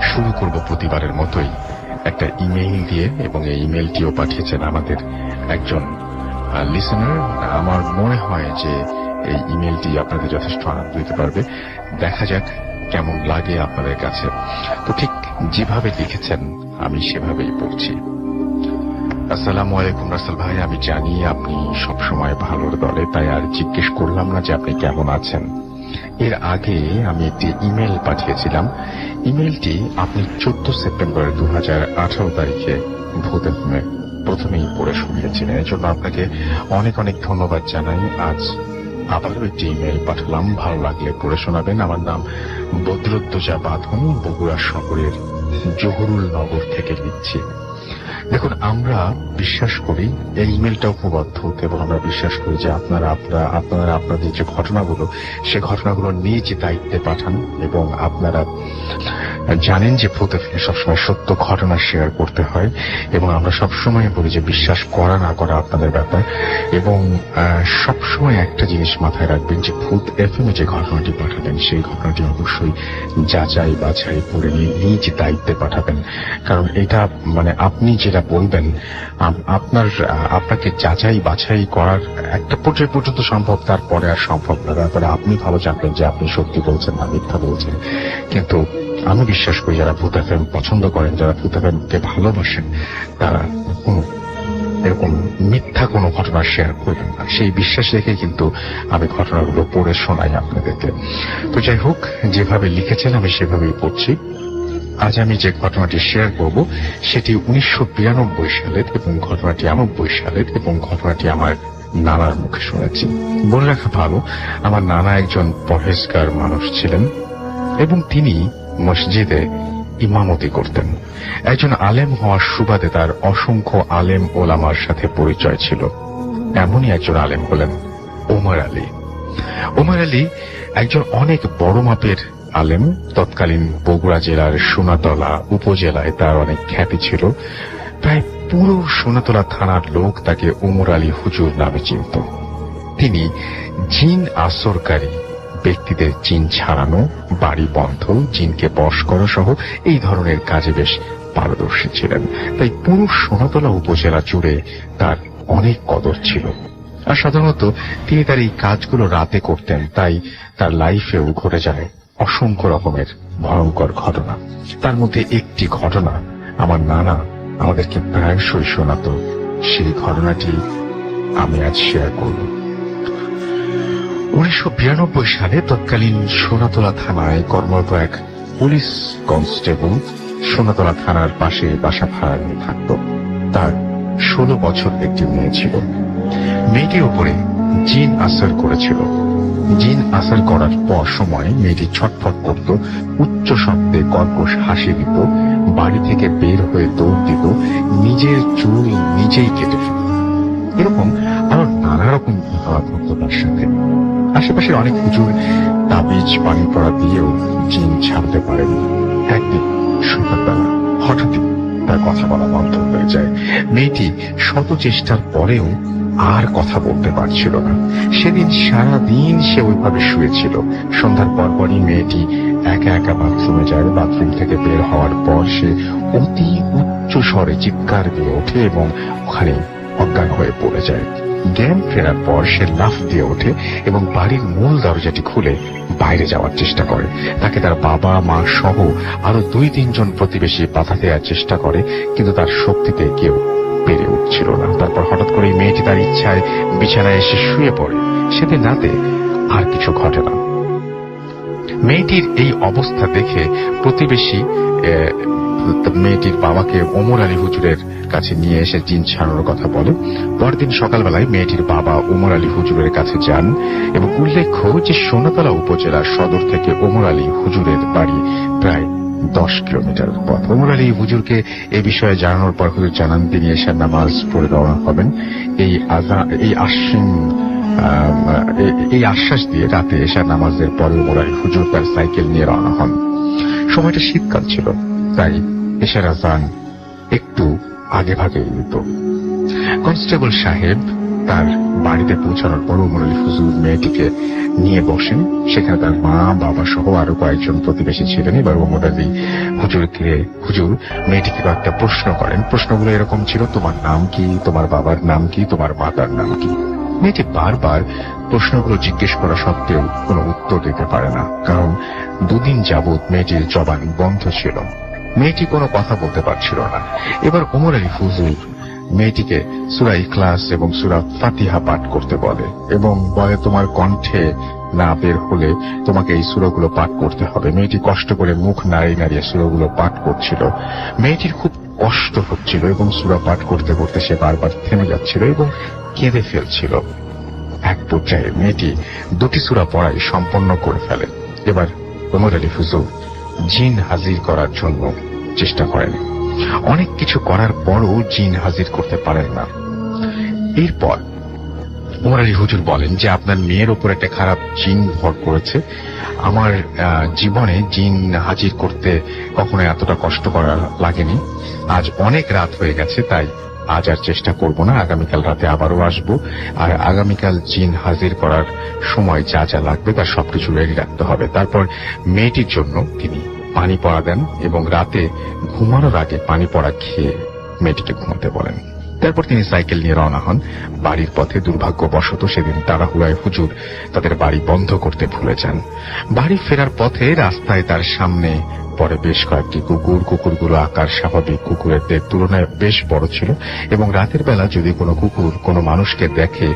শুরু করব প্রতিবারের মতোই। একটা ইমেইল দিয়ে এবং এই ইমেইলটিও পাঠিয়েছেন আমাদের একজন লিসেনার আমার মনে হয় যে এই ইমেলটি আপনাদের যথেষ্ট আনন্দ দিতে পারবে। দেখা যাক কেমন লাগে আপনাদের কাছে। তো ঠিক যেভাবে লিখেছেন, আমি সেভাবেই পড়ছি। আসসালামু আলাইকুম রাসেল ভাই, আমি জানি আপনি সবসময় ভালোর দলে, তাই আর জিজ্ঞেস করলাম না যে আপনি কেমন আছেন। এর আগে আমি একটি ইমেল পাঠিয়েছিলাম। ইমেলটি আপনি চোদ্দ সেপ্টেম্বর দু হাজার আঠেরো তারিখে ভূতে প্রথমেই পড়ে শুনিয়েছিলেন। এর জন্য আপনাকে অনেক অনেক ধন্যবাদ জানাই। আজ আবারও একটি ইমেল পাঠালাম। ভালো লাগলে পড়ে শোনাবেন। আমার নাম বদ্রোদ্দোজা বাঁধন, বগুড়া শহরের জহুরুল নগর থেকে লিখছি। দেখুন, আমরা বিশ্বাস করি, এই খুব অদ্ভুত এবং আমরা বিশ্বাস করি যে আপনারা আপনারা আপনারা, আপনাদের যে ঘটনাগুলো, সে ঘটনাগুলো নিজ দায়িত্বে পাঠান এবং আপনারা জানেন যে ফিরে সবসময় সত্য ঘটনা শেয়ার করতে হয় এবং আমরা সবসময় বলি যে বিশ্বাস করা না করা আপনাদের ব্যাপার এবং সবসময় একটা জিনিস মাথায় রাখবেন যে ভূত এফ যে ঘটনাটি পাঠাবেন, সেই ঘটনাটি অবশ্যই যাচাই বাছাই করে নিয়ে নিজ দায়িত্বে পাঠাবেন। কারণ এটা মানে আপনি যেটা বলবেন আপনার আপনাকে যাচাই বাছাই করার একটা পর্যায় পর্যন্ত সম্ভব, তারপরে আর সম্ভব না। তারপরে আপনি ভালো জানবেন যে আপনি সত্যি বলছেন না, মিথ্যা বলছেন। কিন্তু আমি বিশ্বাস করি যারা ভূত এফএম পছন্দ করেন, যারা ভূত এফএম কে ভালোবাসেন, তারা এরকম মিথ্যা কোনো ঘটনা শেয়ার করবেন না। সেই বিশ্বাস রেখে কিন্তু আমি ঘটনাগুলো পড়ে শোনাই আপনাদেরকে। তো যাই হোক, যেভাবে লিখেছেন আমি সেভাবেই পড়ছি। আজ আমি যে ঘটনাটি শেয়ার করব, সেটি উনিশশো বিরানব্বই সালের এবং ঘটনাটি নব্বই সালের এবং ঘটনাটি আমার নানার মুখে শুনেছি। বলে রাখা ভালো, আমার নানা একজন পরহেজগার মানুষ ছিলেন এবং তিনি মসজিদে ইমামতি করতেন। একজন আলেম হওয়ার সুবাদে তার অসংখ্য আলেম ওলামার সাথে পরিচয় ছিল। এমনই একজন আলেম হলেন ওমর আলী। ওমর আলী একজন অনেক বড় মাপের আলেম, তৎকালীন বগুড়া জেলার সোনাতলা উপজেলায় তার অনেক খ্যাতি ছিল। প্রায় পুরো সোনাতলা থানার লোক তাকে ওমর আলী হুজুর নামে চিনত। তিনি জিন আসরকারী, ব্যক্তিদের জিন ছাড়ানো, বাড়ি বন্ধ জিনকে বশ করা সহ এই ধরনের কাজে বেশ পারদর্শী ছিলেন। তাই পুরো সোনাতলা উপজেলা জুড়ে তার অনেক কদর ছিল। আর সাধারণত তিনি তার এই কাজগুলো রাতে করতেন, তাই তার লাইফেও ঘটে যায়। অসংখ্য রকমের ভয়ঙ্কর ঘটনা। তার মধ্যে একটি ঘটনা আমার নানা আমাদেরকে প্রায়শই শোনাতো। সেই ঘটনাটি আমি আজ শেয়ার করব। উনিশশো বিরানব্বই সালে তৎকালীন সোনাতলা থানায় কর্মরত এক পুলিশ কনস্টেবল সোনাতলা থানার পাশে বাসা ভাড়া নিয়ে থাকত। তার ষোলো বছর একটি মেয়ে ছিল। মেয়েটির উপরে জিন আসার করেছিল। জিন আসার করার পর সময় মেয়েটি ছটফট করত, উচ্চ শব্দে কর্কশ হাসি দিত, বাড়ি থেকে বের হয়ে দৌড় দিত, নিজের চুল নিজেই কেটে ফেলত। এরকম আরও নানা রকম ঘটনা ঘটত তার সাথে। আশেপাশে অনেক হুজুর তাবিজ পানি পড়া দিয়েও জিন ছাড়তে পারেনি। একদিন সকালবেলা হঠাৎই তার কথা বলা বন্ধ হয়ে যায়। মেয়েটি শত চেষ্টার পরেও আর কথা বলতে পারছিল না। সেদিন সারা দিন সে ওইভাবে শুয়েছিল। সন্ধ্যার পরপরই মেয়েটি একা একা বাথরুমে যায়। বাথরুম থেকে বের হওয়ার পর সে অতি উচ্চ স্বরে চিৎকার দিয়ে ওঠে এবং ওখানে অজ্ঞান হয়ে পড়ে যায়। জ্ঞান ফেরার পর সে লাফ দিয়ে ওঠে এবং বাড়ির মূল দরজাটি খুলে বাইরে যাওয়ার চেষ্টা করে। তাকে তার বাবা, মা সহ আরও দুই তিনজন প্রতিবেশী বাধা দেওয়ার চেষ্টা করে, কিন্তু তার শক্তিতে কেউ পেরে উঠছিল না। তারপর হঠাৎ করে মেয়েটি তার ইচ্ছায় বিছানায় এসে শুয়ে পড়ে। সেদিন রাতে আর কিছু ঘটে না। মেয়েটির এই অবস্থা দেখে প্রতিবেশী মেয়েটির বাবাকে ওমর আলী হুজুরের কাছে নিয়ে এসে জিন ছাড়ানোর কথা বলে। পরদিন সকালবেলায় মেয়েটির বাবা ওমর আলী হুজুরের কাছে যান এবং উল্লেখ্য যে সোনাতলা উপজেলার সদর থেকে ওমর আলী হুজুরের বাড়ি প্রায় দশ কিলোমিটার পথ। ওমর আলী হুজুরকে এই বিষয়ে জানানোর পর হুজুর জানান, তিনি এশার নামাজ পড়ে রওনা হবেন। এই আজা এই আশ্বিন এই আশ্বাস দিয়ে রাতে এশার নামাজের পরে ওমর আলী হুজুর তার সাইকেল নিয়ে রওনা হন। সময়টা শীতকাল ছিল, তাই এশার আজান একটু আগে ভাগে দিত কনস্টেবল সাহেব তার বাড়িতে পৌঁছানোর পর ওমর আলী হুজুর মেয়েটিকে নিয়ে বসেন। সেখানে তার মা, বাবা সহ আরও কয়েকজন প্রতিবেশী ছিলেন। এবার ওমর আলী হুজুরকে হুজুর মেয়েটিকে কয়েকটা প্রশ্ন করেন। প্রশ্নগুলো এরকম ছিল, তোমার নাম কি? তোমার বাবার নাম কি? তোমার মাতার নাম কি? মেয়েটি বারবার প্রশ্নগুলো জিজ্ঞেস করা সত্ত্বেও কোনো উত্তর দিতে পারে না, কারণ দুদিন যাবৎ মেয়েটির জবান বন্ধ ছিল। মেয়েটি কোনো কথা বলতে পারছিল না। এবার ওমর আলী ফুজুল মেয়েটিকে সুরা ইখলাস এবং সুরা ফাতিহা পাঠ করতে বলে এবং বলে, তোমার কণ্ঠে না বের হলে তোমাকে এই সুরগুলো পাঠ করতে হবে। মেয়েটি কষ্ট করে মুখ নাড়িয়ে নাড়িয়ে সুরগুলো পাঠ করছিল। মেয়েটির খুব কষ্ট হচ্ছিল এবং সুরা পাঠ করতে করতে সে বারবার থেমে যাচ্ছিল এবং কেঁদে ফেলছিল। এক পর্যায়ে মেয়েটি দুটি সুরা পড়াই সম্পন্ন করে ফেলে। এবার ওমর আলী ফুজুল জিন হাজির করার জন্য চেষ্টা করেন। অনেক কিছু করার পরও জিন হাজির করতে পারেন না। এরপর ওমর আলী হুজুর বলেন যে, আপনার মেয়ের ওপর একটা খারাপ জিন ভর করেছে। আমার জীবনে জিন হাজির করতে কখনো এতটা কষ্ট করা লাগেনি। আজ অনেক রাত হয়ে গেছে, তাই আজ আর চেষ্টা করব না। আগামীকাল রাতে আবারও আসব। আর আগামীকাল জিন হাজির করার সময় যা যা লাগবে, তার সবকিছু রেডি রাখতে হবে। তারপর মেয়েটির জন্য তিনি পানি পড়া দেন এবং রাতে ঘুমানোর আগে পানি পড়া খেয়ে মেয়েটিকে ঘুমাতে বলেন। তারপর তিনি সাইকেল নিয়ে রওনা হন। বাড়ির পথে দুর্ভাগ্যবশত সেদিন তাড়াহুড়ায় হুজুর তাদের বাড়ি বন্ধ করতে ভুলে যান। বাড়ি ফেরার পথে রাস্তায় তার সামনে পরে বেশ কয়েকটি কুকুর। কুকুরগুলো আকার স্বাভাবিক। কুকুরের তুলনায় বেশ বড় ছিল এবং রাতের বেলা যদি কোনো কুকুর কোনো মানুষকে দেখে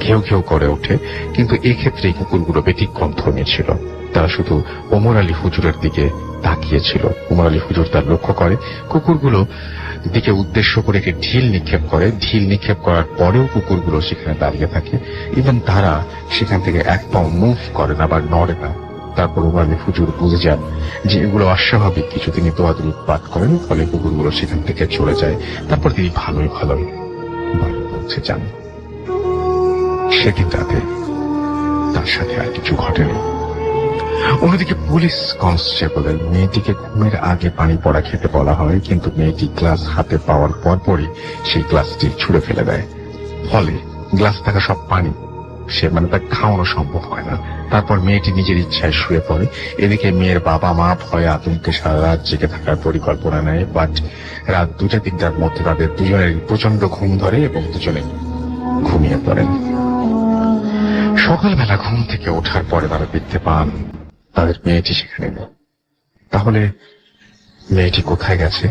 ঘেউ ঘেউ করে ওঠে, কিন্তু এক্ষেত্রে এই কুকুরগুলো ব্যতিক্রম ধর্মী ছিল। তারা শুধু ওমর আলী হুজুরের দিকে তাকিয়েছিল ওমর আলী হুজুর তার লক্ষ্য করে, কুকুরগুলো দিকে উদ্দেশ্য করে একটি ঢিল নিক্ষেপ করে। ঢিল নিক্ষেপ করার পরেও কুকুরগুলো সেখানে দাঁড়িয়ে থাকে এবং তারা সেখান থেকে এক পাও মুভ করে না বা নড়ে না। তারপর ওমর আলী হুজুর বুঝে যান যে এগুলো অস্বাভাবিক। কিছু তিনি দোয়াদুর উৎপাত করেন, ফলে কুকুরগুলো সেখান থেকে চলে যায়। তারপর তিনি ভালোই ভালোই পৌঁছে যান সেদিন রাতে তার সাথে আর কিছু ঘটেনি। অন্যদিকে পুলিশ কনস্টেবলের মেয়েটিকে ঘুমের আগে পানি পড়া খেতে বলা হয়, কিন্তু মেয়েটি গ্লাস হাতে পাওয়ার পরপরই সেই গ্লাসটি ছুঁড়ে ফেলে দেয়। ফলে গ্লাস থাকা সব পানি, সে মানে তার খাওয়ানো সম্ভব হয় না। তারপর মেয়েটি নিজের ইচ্ছায় শুয়ে পড়ে। এদিকে মেয়ের বাবা মা ভয়ে আতঙ্কে সারা রাত জেগে থাকার পরিকল্পনা নেয়, বাট রাত দুটা তিনটার মধ্যে তাদের দুজনের প্রচণ্ড ঘুম ধরে এবং দুজনে ঘুমিয়ে পড়েন। সকালবেলা ঘুম থেকে ওঠার পরে তারা দেখতে পান। তাদের মেয়েটি সেখানে নেই। তাহলে মেয়েটি কোথায় গেছে?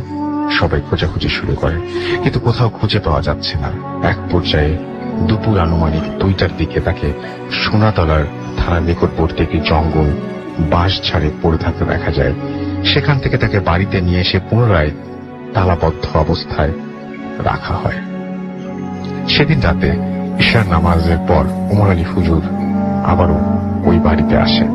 সবাই খোঁজাখুঁজি শুরু করে, কিন্তু কোথাও খুঁজে পাওয়া যাচ্ছে না। এক পর্যায়ে দুপুর আনুমানিক দুইটার দিকে তাকে সোনাতলার থানার নিকটবর্তী একটি জঙ্গল বাঁশ ছাড়ে পড়ে থাকতে দেখা যায়। সেখান থেকে তাকে বাড়িতে নিয়ে এসে পুনরায় তালাবদ্ধ অবস্থায় রাখা হয়। সেদিন রাতে ঈশার নামাজের পর উমর আলী হুজুর আবারও ওই বাড়িতে আসে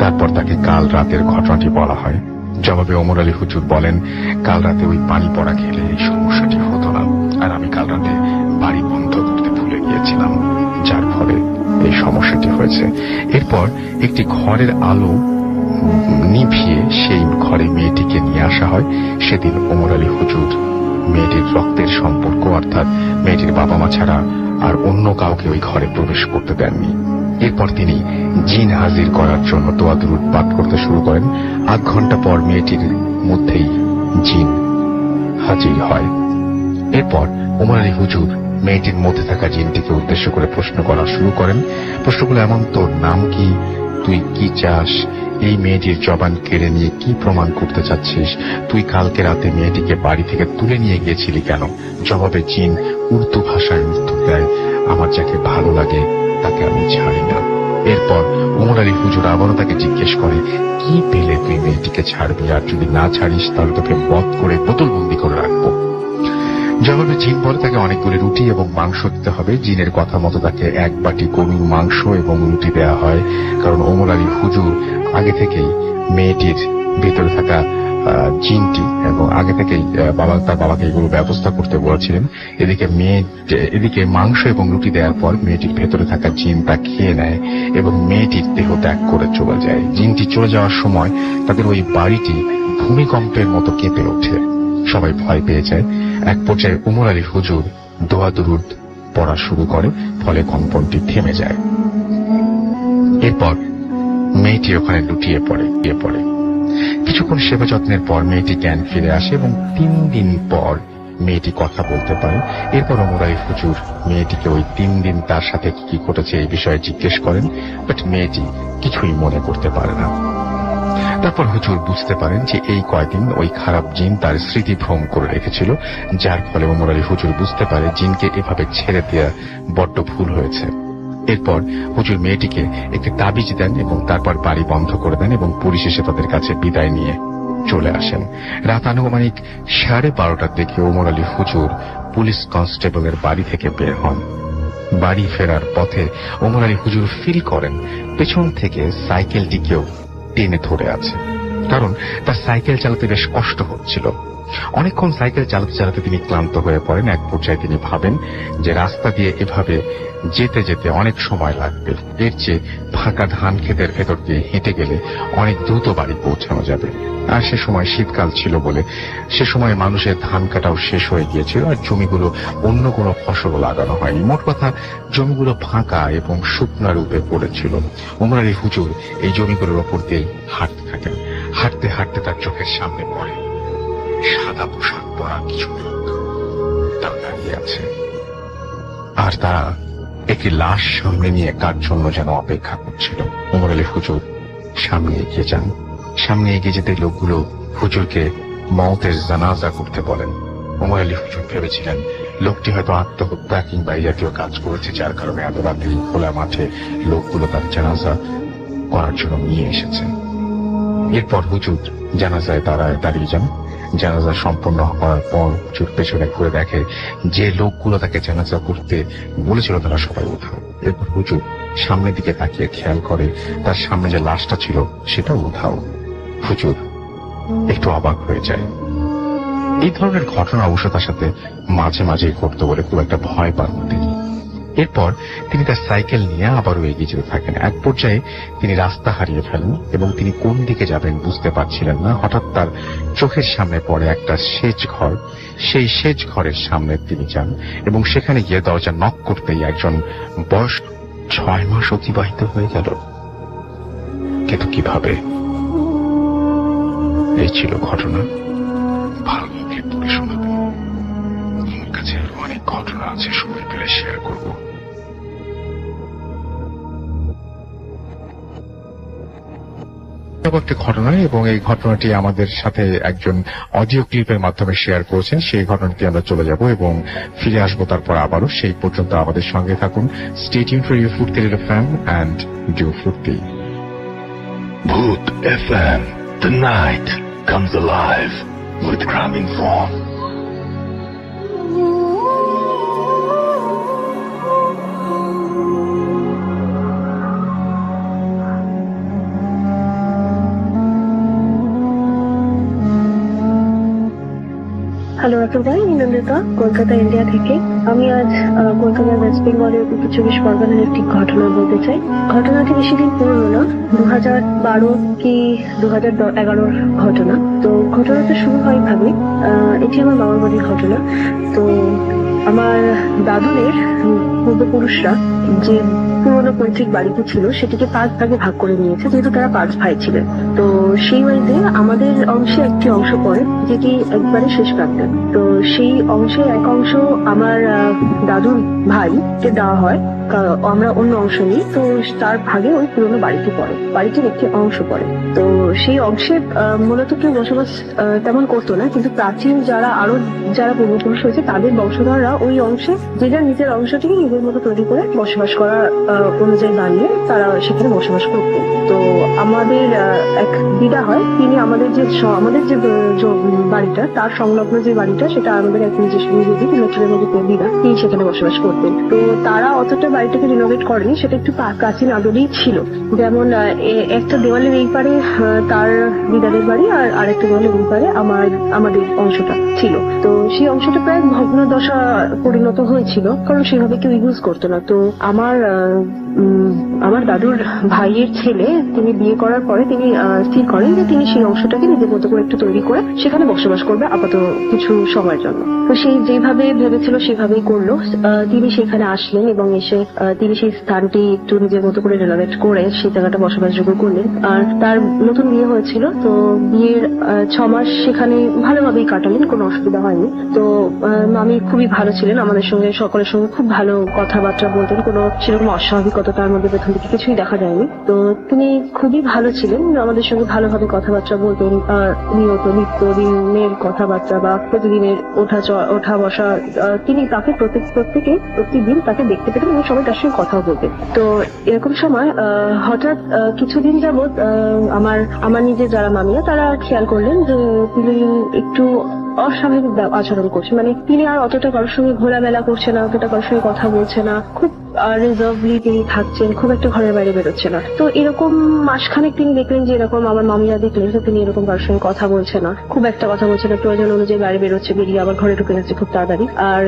তারপর তাকে কাল রাতের ঘটনাটি বলা হয়। জবাবে ওমর আলী হুজুর বলেন, কাল রাতে ওই পানি পড়া খেলে এই সমস্যাটি হতো না, আর আমি কাল রাতে বাড়ি বন্ধ করতে ভুলে গিয়েছিলাম, যার ফলে এই সমস্যাটি হয়েছে। এরপর একটি ঘরের আলো নিভিয়ে সেই ঘরে মেয়েটিকে নিয়ে আসা হয়। সেদিন ওমর আলী হুজুর মেয়েটির রক্তের সম্পর্ক, অর্থাৎ মেয়েটির বাবা মা ছাড়া আর অন্য কাউকে ওই ঘরে প্রবেশ করতে দেননি। এরপর তিনি জিন হাজির করার জন্য দোয়াদুর পাঠ করতে শুরু করেন। আধ ঘণ্টা পর মেয়েটির মধ্যেই জিন হাজির হয়। এরপর উমর আলী হুজুর মেয়েটির মধ্যে থাকা জিনটিকে উদ্দেশ্য করে প্রশ্ন করা শুরু করেন। প্রশ্নগুলো এমন, তোর নাম কি? তুই কি চাস? এই মেয়েটির জবান কেড়ে নিয়ে কি প্রমাণ করতে চাচ্ছিস? তুই কালকে রাতে মেয়েটিকে বাড়ি থেকে তুলে নিয়ে গিয়েছিলি কেন? জবাবে জিন উর্দু ভাষায় উত্তর দেয়, আমার যাকে ভালো লাগে তাকে আমি ছাড়ি না। এরপর উমর আলী হুজুর আবারও তাকে জিজ্ঞেস করে, কি পেলে তুই মেয়েটিকে ছাড়বি? আর যদি না ছাড়িস, তাহলে তোকে বধ করে বোতলবন্দি করে রাখব। জবাবে জিন বলে তাকে অনেকগুলি রুটি এবং মাংস দিতে হবে। জিনের কথা মতো তাকে এক বাটি গরুর মাংস এবং রুটি দেওয়া হয়। কারণ ওমর আলী হুজুর আগে থেকেই মেয়েটির ভেতরে থাকা জিনটি এবং আগে থেকেই বাবা, তার বাবাকে এগুলো ব্যবস্থা করতে বলেছিলেন। এদিকে মেয়ে, এদিকে মাংস এবং রুটি দেওয়ার পর মেয়েটির ভেতরে থাকা জিন তা খেয়ে নেয় এবং মেয়েটির দেহ ত্যাগ করে চলে যায়। জিনটি চলে যাওয়ার সময় তাদের ওই বাড়িটি ভূমিকম্পের মতো কেঁপে ওঠে। সবাই ভয় পেয়ে যায়। এক পর্যায়ে উমর আলী হুজুর দোয়া দুরুদ পড়া শুরু করে, ফলে কম্পনটি থেমে যায়। এরপর মেয়েটি ওখানে লুটিয়ে পড়ে গিয়ে পড়ে। কিছুক্ষণ সেবা যত্নের পর মেয়েটি জ্ঞান ফিরে আসে এবং তিন দিন পর মেয়েটি কথা বলতে পারে। এরপর ওমরাই হুজুর মেয়েটিকে ওই তিন দিন তার সাথে কি কি ঘটেছে এই বিষয়ে জিজ্ঞেস করেন, বাট মেয়েটি কিছুই মনে করতে পারে না। তারপর হুজুর বুঝতে পারেন যে এই কয়দিন ওই খারাপ জিন তার স্মৃতি ভ্রম করে রেখেছিল, যার ফলে ওমর আলী হুজুর বুঝতে পারে জিনকে এভাবে ছেড়ে দেওয়া বড্ড ভুল হয়েছে। এরপর হুজুর মেয়েটিকে একটি তাবিজ দেন এবং তারপর বাড়ি বন্ধ করে দেন এবং পরিশেষে তাদের কাছে বিদায় নিয়ে চলে আসেন। রাত আনুমানিক সাড়ে বারোটার দিকে ওমর আলী হুজুর পুলিশ কনস্টেবলের বাড়ি থেকে বের হন। বাড়ি ফেরার পথে ওমর আলী হুজুর ফিল করেন, পেছন থেকে সাইকেলটিকেও টেনে ধরে আছে। কারণ তার সাইকেল চালাতে বেশ কষ্ট হচ্ছিল। অনেকক্ষণ সাইকেল চালাতে চালাতে তিনি ক্লান্ত হয়ে পড়েন। এক পর্যায়ে তিনি ভাবেন যে রাস্তা দিয়ে এভাবে যেতে যেতে অনেক সময় লাগবে। এর চেয়ে ফাঁকা ধান ক্ষেতের ভেতর দিয়ে হেঁটে গেলে অনেক দ্রুত বাড়ি পৌঁছানো যাবে। আর সে সময় শীতকাল ছিল বলে সে সময় মানুষের ধান কাটাও শেষ হয়ে গিয়েছিল আর জমিগুলো অন্য কোনো ফসলও লাগানো হয়নি। মোট কথা, জমিগুলো ফাঁকা এবং শুকনা রূপে পড়েছিল। উমর আলী হুজুর এই জমিগুলোর ওপর দিয়ে হাঁটতে থাকেন। হাঁটতে হাঁটতে তার চোখের সামনে পড়ে। সাদা পোশাক পরা কিছু লোক তারা দাঁড়িয়ে আছে। আর তারা একটি লাশ সামনে নিয়ে কার জন্য যেন অপেক্ষা করছিল। উমর আলী হুজুর সামনে এগিয়ে যান। সামনে এগিয়ে যেতে লোকগুলো হুজুরকে মতের জানাজা করতে বলেন। উমর আলী হুজুর ভেবেছিলেন, লোকটি হয়তো আত্মহত্যা কিংবা এই জাতীয় কাজ করেছে, যার কারণে এত রাতে খোলা মাঠে লোকগুলো তার জানাজা করার জন্য নিয়ে এসেছে। এরপর হুজুর জানাজায় তারা দাঁড়িয়ে যান। জানাজা সম্পন্ন হওয়ার পর হুজুর পেছনে ঘুরে দেখে যে লোকগুলো তাকে জানাজা করতে বলেছিল তারা সবাই উধাও। এরপর হুজুর সামনের দিকে তাকিয়ে খেয়াল করে তার সামনে যে লাশটা ছিল সেটা উঠাও হুজুর, একটু অবাক হয়ে যায়। এই ধরনের ঘটনা অবশ্য তার সাথে মাঝে মাঝে ঘটতো বলে খুব একটা ভয় পান তিনি। এরপর তিনি তার সাইকেল নিয়ে আবারও এগিয়ে যেতে থাকেন। এক পর্যায়ে তিনি রাস্তা হারিয়ে ফেলেন এবং তিনি কোন দিকে যাবেন বুঝতে পারছিলেন না। হঠাৎ তার চোখের সামনে পড়ে একটা সেচ ঘর। সেই সেচ ঘরের সামনে তিনি যান এবং সেখানে গিয়ে দরজা নক করতেই একজন বয়স ছয় মাস অতিবাহিত হয়ে গেল। কিন্তু কীভাবে? এই ছিল ঘটনা। ভালো কাছে আরও অনেক ঘটনা আছে, সময় পেলে শেয়ার করব। একটি ঘটনা এবং এই ঘটনাটি আমাদের সাথে একজন অডিও ক্লিপের মাধ্যমে শেয়ার করেছেন সেই ঘটনাটি আমরা চলে যাব এবং ফিরে আসব তারপর আবারও সেই পর্যন্ত আমাদের সঙ্গে থাকুন স্টেটিউন ফর ইউ ফুর্তি ফ্যাম অ্যান্ড ডু ফুর্তি Boot FM. The night comes alive with Gramin Fawn. Hello ভাই আমি নন্দিতা কলকাতা, ইন্ডিয়া থেকে। আমি আজ কলকাতা, ওয়েস্ট বেঙ্গলের উত্তর চব্বিশ পরগনার একটি ঘটনা বলতে চাই। ঘটনাটি বেশি দিন পুরনো না দু হাজার বারো কি দু হাজার এগারোর ঘটনা। তো ঘটনাটা শুরু হয় ভাবে এটি আমার মামার বাড়ির ঘটনা। তো আমার দাদুদের পূর্বপুরুষরা যে পুরোনো পৈতৃক বাড়িটি ছিল, সেটিকে পাঁচ ভাগে ভাগ করে নিয়েছে, যেহেতু তারা পাঁচ ভাই ছিলেন। তো সেই বাড়িতে আমাদের অংশে একটি অংশ পড়ে, যেটি একবারে শেষ প্রান্তে। তো সেই অংশে এক অংশ আমার দাদুর ভাইকে দেওয়া হয়। আমরা অন্য অংশ নিই। তো তার ভাগে ওই পুরোনো বাড়িটি পড়ে। বাড়িটির একটি অংশ পড়ে। তো সেই অংশে মূলত কেউ বসবাস তেমন করতো না। কিন্তু প্রাচীন যারা আরও যারা পূর্বপুরুষ হয়েছে তাদের বংশধররা ওই অংশে যে যার নিজের অংশটিকে নিজের মতো তৈরি করে বসবাস করা আহ, অনুযায়ী বানিয়ে তারা সেখানে বসবাস করতেন তো আমাদের এক দিদা হয় তিনি আমাদের যে আমাদের যে বাড়িটা তার সংলগ্ন যে বাড়িটা সেটা আমাদের এক নিজস্ব নিজেদের ইলেকট্রিকের মধ্যে তিনি সেখানে বসবাস করতেন। তো তারা অতটা বাড়িটাকে রিনোভেট করেনি, সেটা একটু প্রাচীন আদলেই ছিল। যেমন একটা দেওয়ালের এই পারে তার দিদারের বাড়ি আর আরেকটা দেওয়ালের এই পারে আমার, আমাদের অংশটা ছিল। তো সেই অংশটা প্রায় ভগ্ন দশা পরিণত হয়েছিল, কারণ সেভাবে কেউ ইউজ করতো না। তো আমার আমার দাদুর ভাইয়ের ছেলে, তিনি বিয়ে করার পরে তিনি স্থির করেন যে তিনি সেই অংশটাকে নিজের মতো করে একটু তৈরি করে সেখানে বসবাস করবে আপাতত কিছু সময়ের জন্য। তো সেই যেভাবে ভেবেছিল সেভাবেই করল। তিনি সেখানে আসলেন এবং এসে তিনি সেই স্থানটি একটু নিজের মতো করে রেনোভেট করে সেই জায়গাটা বসবাসযোগ্য করলেন। আর তার নতুন বিয়ে হয়েছিল, তো বিয়ের ছ মাস সেখানে ভালোভাবেই কাটালেন, কোনো অসুবিধা হয়নি। তো আমি খুবই ভালো ছিলেন, আমাদের সঙ্গে, সকলের সঙ্গে খুব ভালো কথাবার্তা বলতেন, কোনো সেরকম অস্বাভাবিকতা তার মধ্যে প্রথম দিকে কিছুই দেখা যায়নি। তো তিনি খুবই ভালো ছিলেন, আমাদের সঙ্গে ভালোভাবে কথাবার্তা বলতেন নিয়ত নিত্য দিনের কথাবার্তা বা প্রতিদিনের ওঠা ওঠা বসা তিনি তাকে প্রত্যেক, প্রত্যেকে প্রতিদিন তাকে দেখতে পেতেন এবং সবাই তার সঙ্গে কথাও বলবে। তো এরকম সময় হঠাৎ কিছুদিন যাবৎ আমার আমার নিজের যারা মামিয়া তারা খেয়াল করলেন যে তিনি একটু অস্বাভাবিক আচরণ করছে। মানে তিনি আর অতটা কারোর সঙ্গে ঘোরামেলা করছে না, অতটা কারোর সঙ্গে কথা বলছে না। খুব রিজার্ভলি তিনি থাকছেন, খুব একটা ঘরের বাইরে বেরোচ্ছে না। তো এরকম মাসখানেক তিনি দেখলেন যে এরকম আমার মামিরা দেখলেন যে তিনি এরকম কারোর সঙ্গে কথা বলছে না। খুব একটা কথা বলছে না, প্রয়োজন অনুযায়ী বাইরে বেরোচ্ছে, বেরিয়ে আবার ঘরে ঢুকে যাচ্ছে খুব তাড়াতাড়ি। আর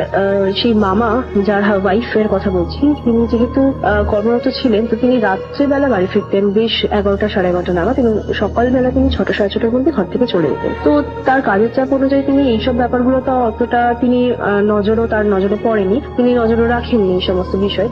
সেই মামা, যার ওয়াইফের কথা বলছি, তিনি যেহেতু কর্মরত ছিলেন, তো তিনি রাত্রেবেলা বাড়ি ফিরতেন বেশ এগারোটা সাড়ে এগারোটা নাগাদ এবং সকালবেলা তিনি ছটা সাড়ে ছটার মধ্যে ঘর থেকে চলে যেতেন। তো তার কাজের চাপ অনুযায়ী তিনি এইসব ব্যাপারগুলো তো অতটা তিনি নজরও, তার নজরে পড়েনি। তিনি নজরও রাখেননি এই সমস্ত বিষয়।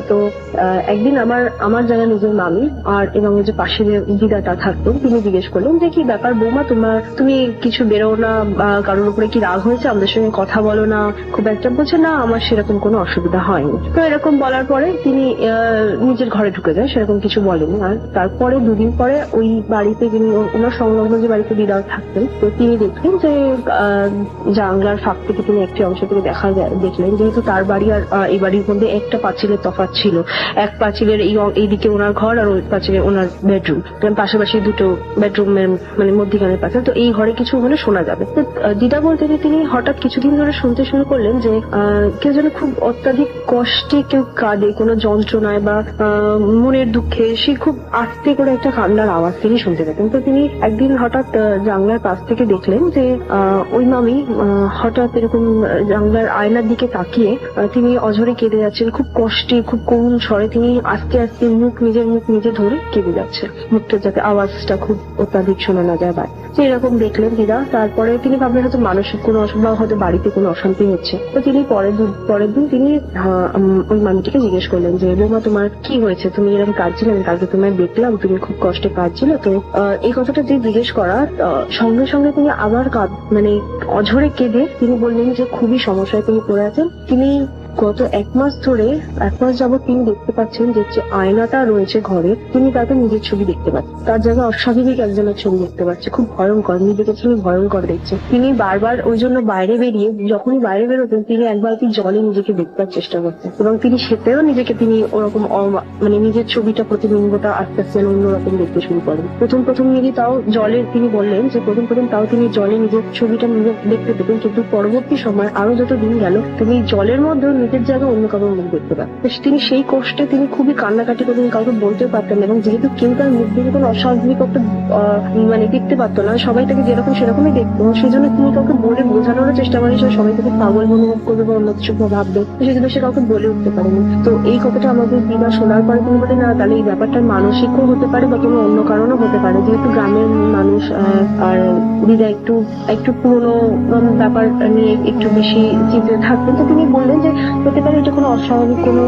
তো একদিন আমার আমার যারা নিজের মামি আর এবং যে পাশে যে দিদাটা থাকতো তিনি জিজ্ঞেস করলেন যে কি ব্যাপার বৌমা তোমার তুমি কিছু বেরো না বা কারোর উপরে কি রাগ হয়েছে? আমাদের সঙ্গে কথা বলো না। খুব একটা বলছে না আমার সেরকম কোনো অসুবিধা হয়নি। তো এরকম বলার পরে তিনি নিজের ঘরে ঢুকে যায় সেরকম কিছু বলেনি। আর তারপরে দুদিন পরে ওই বাড়িতে যিনি ওনার সংলগ্ন যে বাড়িতে দিদার থাকতেন তো তিনি দেখলেন যে আহ, জানলার ফাঁক থেকে তিনি একটি অংশ থেকে দেখা দেখলেন। যেহেতু তার বাড়ি আর এই বাড়ির মধ্যে একটা পাঁচিলের তফাৎ ছিল। এক পাঁচিলের এইদিকে ওনার ঘর আর ওই পাঁচিলে ওনার বেডরুম পাশাপাশি দুটো বেডরুমের মানে মধ্যিখানের পাশে তো এই ঘরে কিছু হলে শোনা যাবে। দিদা বলতে যে তিনি হঠাৎ কিছুদিন ধরে শুনতে শুরু করলেন যে কেউ যেন খুব অত্যাধিক কষ্টে কেউ কাঁদে, কোনো যন্ত্রণায় বা মনের দুঃখে সে খুব আস্তে করে একটা কান্নার আওয়াজ তিনি শুনতে পেতেন। তো তিনি একদিন হঠাৎ জানলার পাশ থেকে দেখলেন যে ওই মামি হঠাৎ এরকম জানলার আয়নার দিকে তাকিয়ে তিনি অঝরে কেঁদে যাচ্ছেন, খুব কষ্টে খুব করুণ স্বরে তিনি আস্তে আস্তে মুখ নিজের মুখ নিজে ধরে কেঁদে যাচ্ছে মুখটা যাতে আওয়াজটা খুব অত্যাধিক শোনা না যায় বাইরে তো এরকম দেখলেন দিদা তারপরে তিনি ভাবলেন হয়তো মানসিক কোনো অসুবিধা হয়তো বাড়িতে কোনো অশান্তি হচ্ছে। তো তিনি পরের দিন পরের দিন তিনি ওই মামিটিকে জিজ্ঞেস করলেন যে, বৌমা, তোমার কি হয়েছে? তুমি এরকম কাঁদছিলে আমি কালকে তোমায় দেখলাম, তুমি খুব কষ্টে কাঁদছিলে। তো এই কথাটা যে জিজ্ঞেস করা সঙ্গে সঙ্গে তিনি আবার মানে অঝরে কেঁদে তিনি বললেন যে, খুবই সমস্যায় তিনি পড়ে আছেন। তিনি গত এক মাস ধরে, এক মাস যাবত তিনি দেখতে পাচ্ছেন যে যে আয়নাটা রয়েছে ঘরে, তিনি তাতে নিজের ছবি দেখতে পাচ্ছেন। তার জায়গায় অস্বাভাবিক একজনের ছবি দেখতে পাচ্ছে, খুব ভয়ঙ্কর, নিজেকে তিনি ভয়ঙ্কর দেখছে। তিনি বারবার ওই জন্য বাইরে বেরিয়ে, যখনই বাইরে বেরোতেন, তিনি একবার কি জলে নিজেকে দেখবার চেষ্টা করতেন। এবং তিনি সেতেও নিজেকে তিনি ওরকম মানে নিজের ছবিটা প্রতিবিম্বটা আস্তে আস্তে অন্যরকম দেখতে শুরু করেন। প্রথম প্রথম নিজে তাও জলে, তিনি বললেন যে প্রথম প্রথম তাও তিনি জলে নিজের ছবিটা নিজে দেখতে পেতেন, কিন্তু পরবর্তী সময় আরও যত দিন গেল, তিনি জলের মধ্যেও নিজের জায়গায় অন্য কারোর মুখ দেখতে পান তিনি সেই কষ্টে তিনি খুবই কান্নাকাটি করতেন কাউকে বলতেও পারতেন এবং যেহেতু কেউ তার মুখ থেকে কোনো অস্বাভাবিক একটা মানে দেখতে পারতো না, সবাই তাকে যেরকম সেরকমই দেখতো সেই জন্য তিনি কাউকে বলে বোঝানোর চেষ্টা করেন সে সবাই তাকে পাগল অনুভব করবে বা অন্য কিছু ভাববে সেই জন্য সে কাউকে বলে উঠতে পারেনি। তো এই কথাটা আমাদের দিদা শোনার পরে তিনি বলে না, তাহলে এই ব্যাপারটা মানসিকও হতে পারে বা কোনো অন্য কারণও হতে পারে। যেহেতু গ্রামের মানুষ আর দিদা একটু একটু পুরনো ব্যাপার নিয়ে একটু বেশি চিন্তিত থাকতেন তো তিনি বললেন যে হতে পারে এটা কোনো অস্বাভাবিক কোনো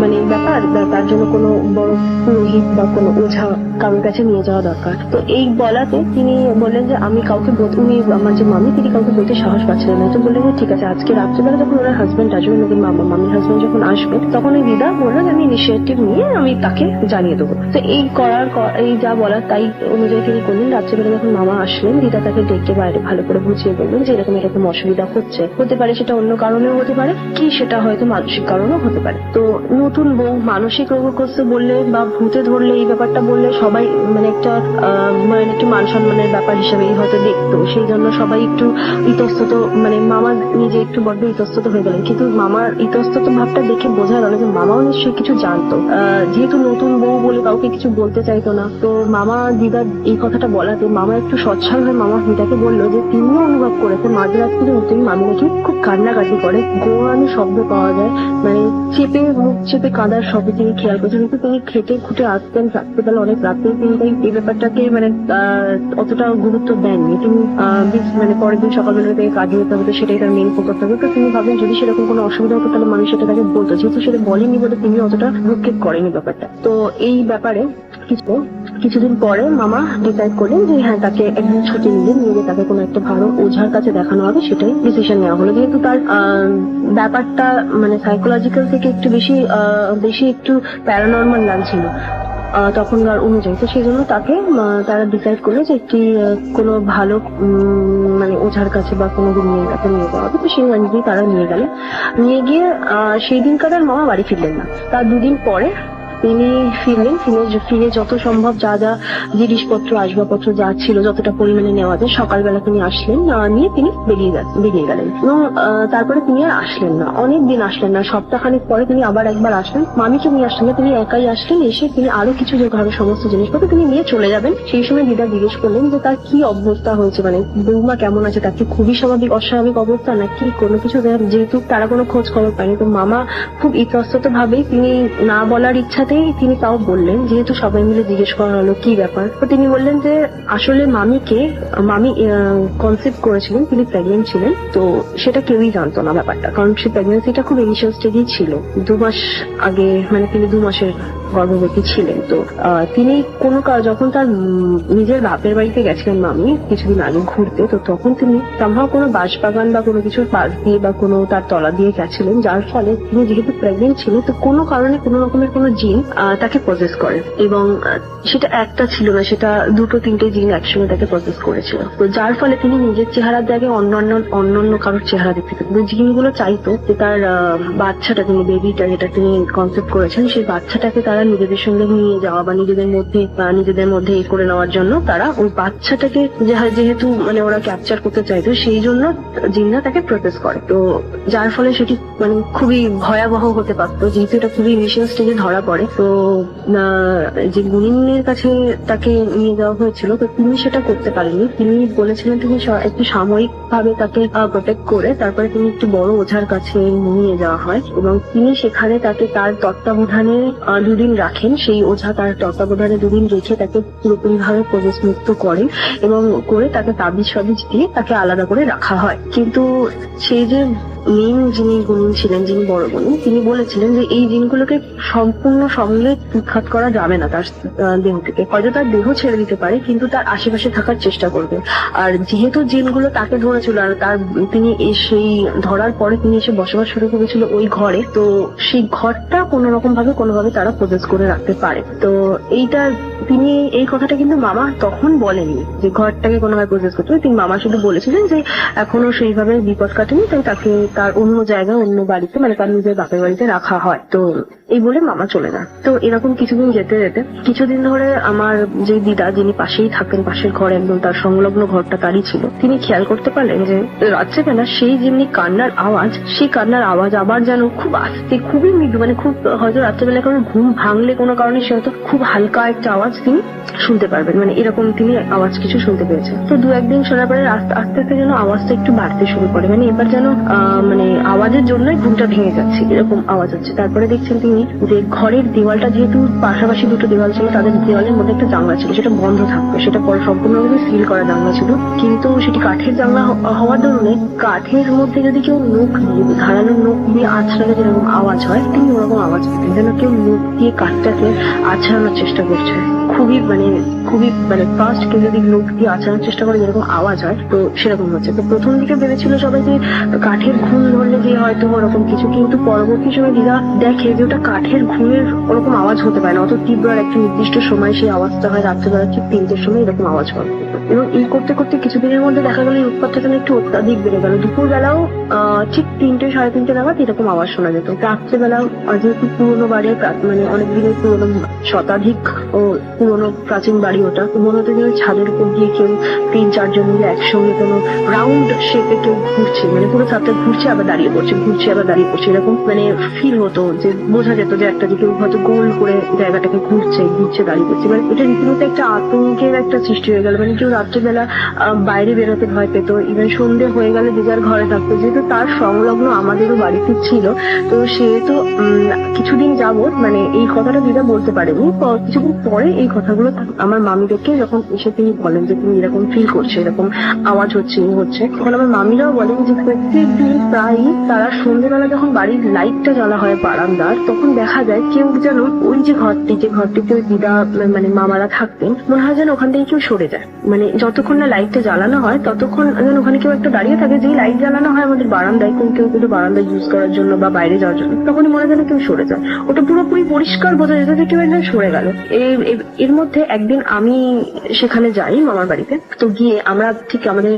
মানে ব্যাপার? বা তার জন্য কোনো বড় পুরোহিত বা কোনো ওঝা কারোর কাছে নিয়ে যাওয়া দরকার? তো এই বলাতে তিনি বললেন যে, আমি কাউকে উনি, আমার যে মামি, তিনি কাউকে বলতে সাহস পাচ্ছিলেন না। তো বললেন যে, ঠিক আছে, আজকে রাত্রিবেলা যখন ওনার হাজবেন্ড আসবেন ওদের মামা, মামির হাজব্যান্ড যখন আসবে, তখন ওই দিদা বললেন, আমি ইনিশিয়েটিভ নিয়ে আমি তাকে জানিয়ে দেবো। তো এই করার এই যা বলার তাই অনুযায়ী তিনি করলেন। রাত্রিবেলা যখন মামা আসলেন, দিদা তাকে ডেকে বাইরে ভালো করে বুঝিয়ে বললেন যে, এরকম এরকম অসুবিধা হচ্ছে। হতে পারে সেটা অন্য কারণেও হতে পারে। কি সেটা হয়তো মানসিক কারণেও হতে পারে। তো নতুন বউ মানসিক রোগগ্রস্ত বললে বা ভূতে ধরলে এই ব্যাপারটা বললে সবাই মানে একটা মানে একটু মান সম্মানের ব্যাপার হিসেবেই হয়তো দেখতো। সেই জন্য সবাই একটু ইতস্তত মানে মামা নিজে একটু বড্ড ইতস্তত হয়ে গেলেন। কিন্তু মামার ইতস্তত ভাবটা দেখে বোঝা গেল যে মামাও নিশ্চয়ই কিছু জানতো। যেহেতু নতুন বউ বলে কাউকে কিছু বলতে চাইতো না, তো মামা দিদার এই কথাটা বলাতে মামা একটু সচ্ছল হয়ে মামা দিদাকে বলল যে তিনিও অনুভব করেছে মাঝরাত্রির মতোই মামি নাকি খুব কান্নাকাটি করে। গোয়ানো শব্দ পাওয়া যায়। মানে চেপে মুখ চেপে কাঁদার শব্দ তিনি খেয়াল করছেন। কিন্তু তিনি খেটে খুঁটে আসতেন রাত্রেবেলা, অনেক রাত্রে তিনি তাই এই ব্যাপারটাকে মানে অতটা গুরুত্ব দেননি। তিনি মানে পরের দিন সকালবেলা থেকে কাজে যেতে হতো সেটাই তার মেন ফোকাস থাকবে তো তিনি ভাবেন যদি সেরকম কোনো অসুবিধা হতো, তাহলে মানুষ সেটা তাকে বলতো। যেহেতু সেটা বলেনি বলে তিনি অতটা ভ্রুক্ষেপ করেনি ব্যাপারটা। তো এই ব্যাপারে কিছু কিছুদিন পরে মামা ডিসাইড করলেন যে হ্যাঁ তাকে একদিন ছুটি নিয়ে নিয়ে তাকে কোনো একটা ভালো ওঝার কাছে দেখানো হবে, সেটাই ডিসিশন নেওয়া হলো। যেহেতু তার ব্যাপারটা মানে সাইকোলজিক্যাল থেকে একটু বেশি বেশি একটু প্যারানর্মাল লাগছিল তখনকার অনুযায়ী। তো সেই জন্য তাকে তারা ডিসাইড করল যে একটি কোনো ভালো মানে ওঝার কাছে বা কোনো দিন গুরুমের কাছে নিয়ে যাওয়া হবে। তো সেই অনুযায়ী তারা নিয়ে গেলেন নিয়ে গিয়ে সেই দিনকার আর মামা বাড়ি ফিরলেন না। তার দুদিন পরে তিনি ফিরলেন ফিরে ফিরে যত সম্ভব যা যা জিনিসপত্র, আসবাবপত্র যা ছিল, যতটা পরিমাণে নেওয়া যায়, সকালবেলা তিনি আসলেন নিয়ে তিনি বেরিয়ে গেলেন। এবং তারপরে তিনি আর আসলেন না। অনেক দিন আসলেন না। সপ্তাহখানেক পরে তিনি আবার একবার আসলেন। মামিকে নিয়ে আসলেন না, তিনি একাই আসলেন। এসে তিনি আরও কিছু যে ঘরের সমস্ত জিনিসপত্র তিনি নিয়ে চলে যাবেন। সেই সময় দিদা জিজ্ঞেস করলেন যে, তার কি অবস্থা হয়েছে? মানে বৌমা কেমন আছে? তার কি খুবই স্বাভাবিক, অস্বাভাবিক অবস্থা? নাকি কোনো কিছু? যেহেতু তারা কোনো খোঁজ খবর পায়নি। তো মামা খুব ইতস্তত ভাবেই তিনি না বলার ইচ্ছাতেই তিনি তাও বললেন, যেহেতু সবাই মিলে জিজ্ঞেস করা হলো কি ব্যাপার, তো তিনি বললেন যে আসলে মামিকে, মামি কনসেপ্ট করেছিলেন, তিনি প্রেগনেন্ট ছিলেন, তো সেটা কেউই জানতো না ব্যাপারটা, কারণ সে প্রেগনেন্সিটা খুব ইনিশিয়াল স্টেজেই ছিল। দু মাস আগে মানে তিনি দু মাসের গর্ভবতী ছিলেন, তো তিনি কোনো যখন তার নিজের বাপের বাড়িতে গেছিলেন মামি, কিছুদিন আগে ঘুরতে, তো তখন তিনি সম্ভব কোনো বাঁশবাগান বা কোনো কিছুর পাশ দিয়ে বা কোনো তার তলা দিয়ে গেছিলেন, যার ফলে তিনি যেহেতু প্রেগনেন্ট ছিলেন, তো কোনো কারণে কোনো রকমের কোনো জিন তাকে প্রসেস করে এবং সেটা একটা ছিল না, সেটা দুটো, তিনটে জিন একসঙ্গে তাকে প্রসেস করেছিল। তো যার ফলে তিনি নিজের চেহারার জায়গায় অন্যান্য অন্যান্য কারোর চেহারা দেখতে পেতেন। জিনগুলো চাইতো যে তার বাচ্চাটা, তিনি বেবিটা যেটা তিনি কনসেপ্ট করেছেন, সেই বাচ্চাটাকে তারা নিজেদের সঙ্গে নিয়ে যাওয়া বা নিজেদের মধ্যে নিজেদের মধ্যে এ করে নেওয়ার জন্য তারা ওই বাচ্চাটাকে যেহেতু মানে ওরা ক্যাপচার করতে চাইতো, সেই জন্য জিন্না তাকে প্রসেস করে। তো যার ফলে সেটি মানে খুবই ভয়াবহ হতে পারতো, যেহেতু এটা খুবই ইনিশিয়াল স্টেজে ধরা পড়ে। তো যে গুণিনের কাছে তাকে নিয়ে যাওয়া হয়েছিল, তো তিনি সেটা করতে পারেননি। তিনি বলেছিলেন তিনি একটু সাময়িক ভাবে তাকে প্রোটেক্ট করে তারপরে তিনি একটু বড় ওঝার কাছে নিয়ে যাওয়া হয় এবং তিনি সেখানে তাকে তার তত্ত্বাবধানে দুদিন রাখেন, সেই ওঝা তার তত্ত্বাবধানে দুদিন রেখে তাকে পুরোপুরি ভাবে প্রবেশ মুক্ত করেন এবং করে তাকে তাবিজ সাবিজ দিয়ে তাকে আলাদা করে রাখা হয়। কিন্তু সেই যে মেন যিনি গুণী ছিলেন, যিনি বড় গুণী, তিনি বলেছিলেন যে এই জিনগুলোকে সম্পূর্ণ সঙ্গে উৎখাত করা যাবে না তার দেহ থেকে। হয়তো তার দেহ ছেড়ে দিতে পারে, কিন্তু তার আশেপাশে থাকার চেষ্টা করবে। আর যেহেতু জিনগুলো তাকে ধরেছিল আর তার, তিনি সেই ধরার পরে তিনি এসে বসবাস শুরু করেছিল ওই ঘরে, তো সেই ঘরটা কোনো রকম ভাবে কোনোভাবে তারা প্রসেস করে রাখতে পারে। তো এইটা, তিনি এই কথাটা কিন্তু মামা তখন বলেনি যে ঘরটাকে কোনোভাবে প্রসেস করতে হবে। তিনি মামা শুধু বলেছিলেন যে এখনও সেইভাবে বিপদ কাটেনি, তাই তাকে তার অন্য জায়গায় অন্য বাড়িতে মানে তার নিজের বাপের বাড়িতে রাখা হয়। তো এই বলে মামা চলে যান। তো এরকম কিছুদিন যেতে যেতে, কিছুদিন ধরে আমার যে দিদা, যিনি পাশেই থাকেন, পাশের ঘর একদম, তার সংলগ্ন ঘরটা তারই ছিল, তিনি খেয়াল করতে পারলেন যে রাত্রেবেলা সেই যেমনি কান্নার আওয়াজ, সেই কান্নার আওয়াজ আবার যেন খুব আস্তে, খুবই মৃদু মানে খুব হয়তো রাত্রেবেলা কোনো ঘুম ভাঙলে কোনো কারণে সে হয়তো খুব হালকা একটা আওয়াজ তিনি শুনতে পারবেন মানে এরকম তিনি আওয়াজ কিছু শুনতে পেয়েছেন। তো দু একদিন শোনার পরে আস্তে আস্তে যেন আওয়াজটা একটু বাড়তে শুরু করে মানে এবার যেন মানে আওয়াজের জন্যই ঘুমটা ভেঙে যাচ্ছে, এরকম আওয়াজ হচ্ছে। তারপরে দেখছেন তিনি যে ঘরের দেওয়ালটা যেহেতু পাশাপাশি দুটো দেওয়াল ছিল, তাদের দেওয়ালের মধ্যে একটা জানলা ছিল, সেটা বন্ধ থাকবে। সেটা পরে সম্পূর্ণভাবে সিল করা জানলা ছিল। কিন্তু সেটি কাঠের জানলা হওয়ার দরুনে কাঠের মধ্যে যদি কেউ নখ দিয়ে, ধারালো নখ দিয়ে আছড়ালে যেরকম আওয়াজ হয়, তিনি ওরকম আওয়াজ পেতেন, যেন কেউ নখ দিয়ে কাঠটাকে আছড়ানোর চেষ্টা করছে। খুবই মানে খুবই মানে ফার্স্ট কেউ যদি লোক দিয়ে আচানোর চেষ্টা করে যেরকম আওয়াজ হয় তো সেরকম হচ্ছে। তো প্রথম দিকে ভেবেছিল সবাই যে কাঠের ঘুম ধরলে যে হয়তো ওরকম কিছু কিন্তু পরবর্তী সময় দিদা দেখে যে ওটা কাঠের ঘুমের ওরকম আওয়াজ হতে পারে না। অত তীব্র একটা নির্দিষ্ট সময় সেই আওয়াজটা হয় রাত্রেবেলা ঠিক তিনটের সময় এরকম আওয়াজ হয়। এবং এই করতে করতে কিছুদিনের মধ্যে দেখা গেল এই উৎপাতটা যেন একটু অত্যাধিক বেড়ে গেল। দুপুর বেলাও ঠিক তিনটে সাড়ে তিনটে নাগাদ এরকম আওয়াজ শোনা যেত। রাত্রেবেলাও আহ, যেহেতু পুরোনো বাড়ি প্রা- মানে অনেক দিনের পুরোনো শতাধিক ও পুরোনো প্রাচীন বাড়ি ওটা। মনে হতো ছাদের উপর গিয়ে কেউ তিন চারজন মিলে একসঙ্গে কোনো রাউন্ড শেপে কেউ ঘুরছে। মানে পুরো ছাদটা ঘুরছে আবার দাঁড়িয়ে পড়ছে ঘুরছে আবার দাঁড়িয়ে পড়ছে। এরকম মানে ফিল হতো যে বোঝা যেত যে একটা কেউ হয়তো গোল করে জায়গাটাকে ঘুরছে ঘুরছে দাঁড়িয়ে পড়ছে। মানে এটা রীতিমতো একটা আতঙ্কের একটা সৃষ্টি হয়ে গেল। মানে কেউ রাত্রেবেলা বাইরে বেরোতে ভয় পেত। ইভেন সন্ধে হয়ে গেলে যে যার ঘরে থাকতো। যেহেতু তার সংলগ্ন আমাদেরও বাড়িতে ছিল তো সেহেতু উম, কিছুদিন যাবত মানে এই কথাটা দিদা বলতে পারেনি। কিছুদিন পরে এই কথাগুলো আমার মামিদেরকে যখন এসে তিনি বলেন যে তুমি এরকম ফিল করছে, এরকম আওয়াজ হচ্ছে এই হচ্ছে, তখন আমার মামিরাও বলেন যে প্রত্যেক দিন প্রায় তারা সন্ধ্যেবেলা যখন বাড়ির লাইটটা জ্বালা হয় বারান্দার, তখন দেখা যায় কেউ যেন ওই যে ঘরটি, যে ঘরটিতে ওই দিদা মানে মামারা থাকতেন, মনে হয় যেন ওখান থেকে কেউ সরে যায়। মানে যতক্ষণ না লাইটটা জ্বালানো হয়, ততক্ষণ যেন ওখানে কেউ একটা দাঁড়িয়ে থাকে, যেই লাইট জ্বালানো হয় আমাদের বারান্দায়, কোন কেউ কিন্তু বারান্দা ইউজ করার জন্য বা বাইরে যাওয়ার জন্য, তখনই মনে হয় যেন কেউ সরে যায়। ওটা পুরোপুরি পরিষ্কার বোঝা যেত যে কেউ একজন সরে গেল। এর মধ্যে একদিন আমি সেখানে যাই মামার বাড়িতে। তো গিয়ে আমরা ঠিক আমাদের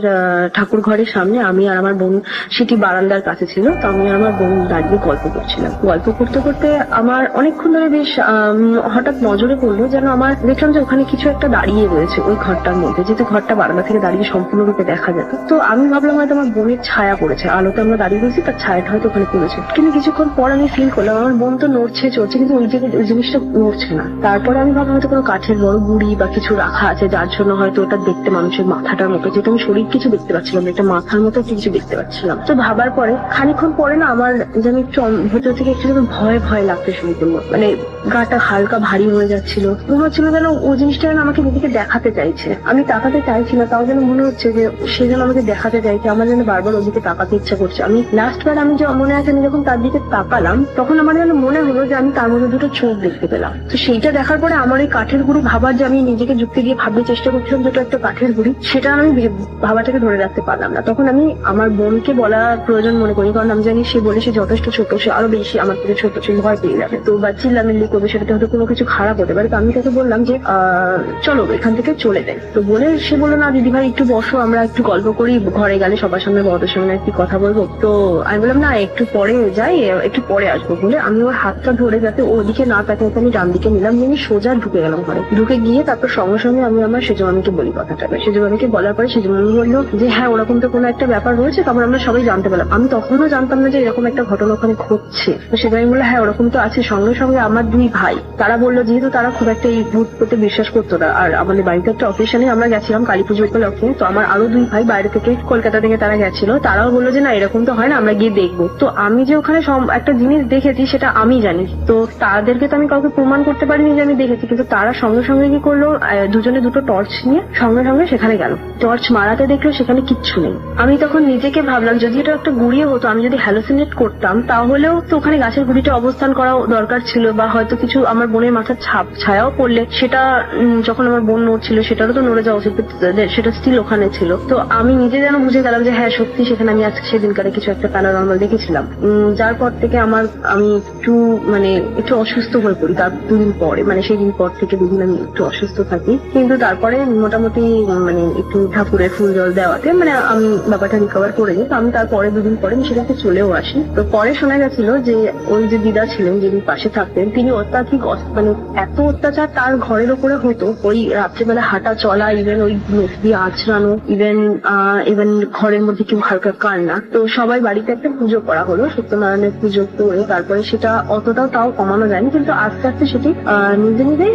ঠাকুর ঘরের সামনে আমি আর আমার বোন সেটি বারান্দার কাছে ছিল। তো আমি আর আমার বোন দাঁড়িয়ে গল্প করছিলাম। গল্প করতে করতে আমার অনেকক্ষণ ধরে বেশ হঠাৎ নজরে পড়ল যেন আমার দেখলাম যে ওখানে কিছু একটা দাঁড়িয়ে রয়েছে ওই ঘরটার মধ্যে। যেহেতু ঘরটা বারান্দা থেকে দাঁড়িয়ে সম্পূর্ণরূপে দেখা যেত। তো আমি ভাবলাম হয়তো আমার বোনের ছায়া পড়েছে। আলোতে আমরা দাঁড়িয়ে রয়েছি, তার ছায়াটা হয়তো ওখানে পড়েছে। কিন্তু কিছুক্ষণ পর আমি ফিল করলাম, আমার বোন তো নড়ছে, চড়ছে, কিন্তু ওই ওই জিনিসটা নড়ছে না। তারপরে আমি ভাবলাম হয়তো কোনো কাঠের বড় গুড়ি বা কিছু রাখা আছে, যার জন্য হয়তো ওটা দেখতে মানুষের মাথাটার মতো, যেহেতু আমি শরীর কিছু দেখতে পাচ্ছিলাম একটা মাথার মতো কিছু দেখতে পাচ্ছিলাম। তো ভাবার পরে খানিকক্ষণ পরে না আমার যেন একটু ভেতর থেকে একটু যেন ভয় ভয় লাগতে শুরু করল। মানে গাটা হালকা ভারী হয়ে যাচ্ছিল। মনে হচ্ছিল যেন ও জিনিসটা যেন আমাকে নিজেকে দেখাতে চাইছে। আমি তাকাতে চাইছি না তাও যেন মনে হচ্ছে যে সে যেন আমাকে দেখাতে চাইছে, আমার যেন বারবার ওদিকে তাকাতে ইচ্ছা করছে। আমি লাস্ট বার আমি যে- মনে আছে আমি যখন তার দিকে তাকালাম, তখন আমার যেন মনে হলো যে আমি তার মধ্যে দুটো চোখ দেখতে পেলাম। তো সেইটা দেখার পরে আমার এই কাঠের গুড়ি ভাবার যে আমি নিজেকে যুক্তি দিয়ে ভাবতে চেষ্টা করছিলাম যেটা একটা কাঠের গুড়ি, সেটা আমি ভেব- ভাবাটাকে ধরে রাখতে পারলাম না। তখন আমি আমার বোনকে বলা প্রয়োজন মনে করি, কারণ আমি জানি সে বলে সে যথেষ্ট ছোট, সে আরও বেশি আমার থেকে ছোট, সে ভয় পেয়ে যাবে। তো বা চিল্লামিল্লি করবে, সেটাতে হয়তো কোনো কিছু খারাপ হতে পারে। তো আমি তাকে বললাম যে চলো এখান থেকে চলে যাই। তো বলে সে বলল, না, দিদি ভাই, একটু বসো, আমরা একটু গল্প করি, ঘরে গেলে সবার সামনে বড়দের সামনে একটু কথা বলব। তো আমি বললাম, না, একটু পরে যাই, একটু পরে আসব। বলে আমি ওর হাতটা ধরে যাতে ওদিকে না তাকাতে আমি ডান দিকে নিলাম আমি সোজা ঢুকে গেলাম ঘরে ঢুকে গিয়ে তারপর সঙ্গে সঙ্গে আমি আমার সেজমামিকে বলি কথাটা। সেজমামিকে বলার পরে সেজমামি বলল যে হ্যাঁ ওরকম তো কোনো একটা ব্যাপার রয়েছে তারপর আমরা সবাই জানতে পারলাম। আমি তখনও জানতাম না যে এরকম একটা ঘটনা ওখানে ঘটছে। তো সেজমামি বলল হ্যাঁ ওরকম তো আছে। সঙ্গে সঙ্গে আমার দুই ভাই, তারা বলল, যেহেতু তারা খুব একটা এই ভূত পেতে বিশ্বাস করতো না, আর আমাদের বাড়িতে একটা অকেশনে আমরা গেছিলাম কালী পুজো উপলক্ষে, তো আমার আরও দুই ভাই বাইরে থেকে কলকাতা থেকে তারা গেছিল। তারাও বলল যে, না, এরকম তো হয় না, আমরা গিয়ে দেখব। তো আমি যে ওখানে একটা জিনিস দেখেছি, সেটা আমি জানি। তো তাদেরকে তো আমি কাউকে প্রমাণ করতে পারিনি যে আমি দেখেছি, কিন্তু তারা সঙ্গে সঙ্গে কি করল? দুজনে দুটো টর্চ নিয়ে সঙ্গে সঙ্গে সেখানে গেল। টর্চ মারাতে দেখল সেখানে কিচ্ছু নেই। আমি তখন নিজেকে ভাবলাম, যদি এটা একটা গুড়িয়ে হতো, আমি যদি হ্যালোসিনেট করতাম, তাহলেও তো ওখানে গাছের গুড়িটা অবস্থান করা দরকার ছিল বা হয়তো কিছু আমার বোনের মাথার ছাপ ছায়াও পড়লে সেটা যখন আমার বোন নড়ছিল, সেটারও তো নড়ে যাওয়া উচিত সেটা স্টিল ওখানে ছিল। তো আমি নিজে যেন বুঝে গেলাম যে হ্যাঁ সত্যি সেখানে আমি আজকে সেদিনকারে কিছু একটা প্যারানর্মাল দেখেছিলাম। যার পর থেকে আমার, আমি একটু মানে একটু অসুস্থ হয়ে পড়ি। তার দুদিন পরে মানে সেই দিন পর থেকে দুদিন আমি একটু অসুস্থ থাকি। কিন্তু তারপরে মোটামুটি মানে একটু ঠাকুরের ফুল জল দেওয়াতে মানে আমি ব্যাপারটা রিকভার করে নিই। তো আমি তারপরে দুদিন পরে আমি সেটাতে চলেও আসি। তো পরে শোনা গেছিল যে, ওই যে দিদা ছিলেন, যিনি পাশে থাকতেন, তিনি অত্যাধিক মানে এত অত্যাচার তার ঘরের উপরে হতো। ওই রাত্রেবেলা হাঁটা চলা ইভেন ওই নখ দিয়ে আঁচড়ানো ইভেন ইভেন ঘরের মধ্যে কেউ হালকা কান্না। তো সবাই বাড়িতে একটা পুজো করা হলো, সত্যনারায়ণের পুজো করে। তারপরে সেটা অতটাও তাও কমানো যায়নি, কিন্তু আস্তে আস্তে সেটি নিজে নিজেই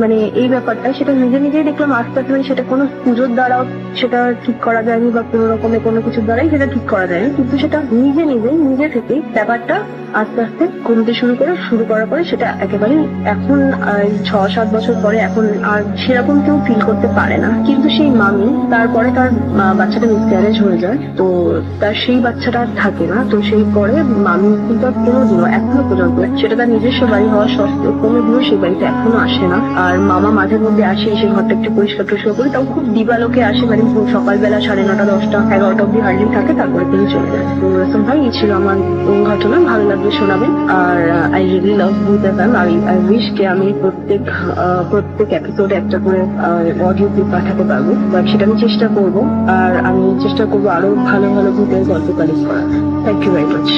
মানে এই ব্যাপারটা, সেটা নিজে নিজেই দেখলাম আস্তে আস্তে মানে সেটা কোনো পুজোর দ্বারাও সেটা ঠিক করা যায়নি বা কোনো রকমের কোনো কিছুর দ্বারাই সেটা ঠিক করা যায়নি। কিন্তু সেটা নিজে নিজেই, নিজে থেকেই ব্যাপারটা আস্তে আস্তে কমতে শুরু করে, শুরু করার পরে সেটা একেবারে এখন ছ, সাত বছর পরে এখন আর সেরকম কেউ ফিল করতে পারে না। কিন্তু সেই মামি, তারপরে তার বাচ্চাটা মিসক্যারেজ হয়ে যায়, তো তার সেই বাচ্চাটা আর থাকে না। তো সেই পরে মামি কিন্তু আর কোনোদিনও, এখনও পর্যন্ত সেটা তার নিজস্ব বাড়ি হওয়া সত্ত্বেও, কোনোদিনও সেই বাড়িতে এখনও আসে না। আর মামা মাঝে মধ্যে আসে এসে ঘরটা একটু পরিষ্কার টরিষ্কার করে। তাও খুব দিবালোকে আসে মানে সকালবেলা সাড়ে নটা দশটা এগারোটা অব্দি হার্ডলি থাকে তারপরে তিনি চলে যায়। রসম ভাই এই ছিল আমার ঘটনা ভালো লাগবে শোনাবেন। আর I really love booth F I I wish কে আমি প্রত্যেক আহ, প্রত্যেক এপিসোডে একটা করে অডিও ক্লিপ পাঠাতে পারব বাট সেটা আমি চেষ্টা করব। আর আমি চেষ্টা করব আরও ভালো ভালো ভূতের গল্প কালেক্ট করার। Thank you very much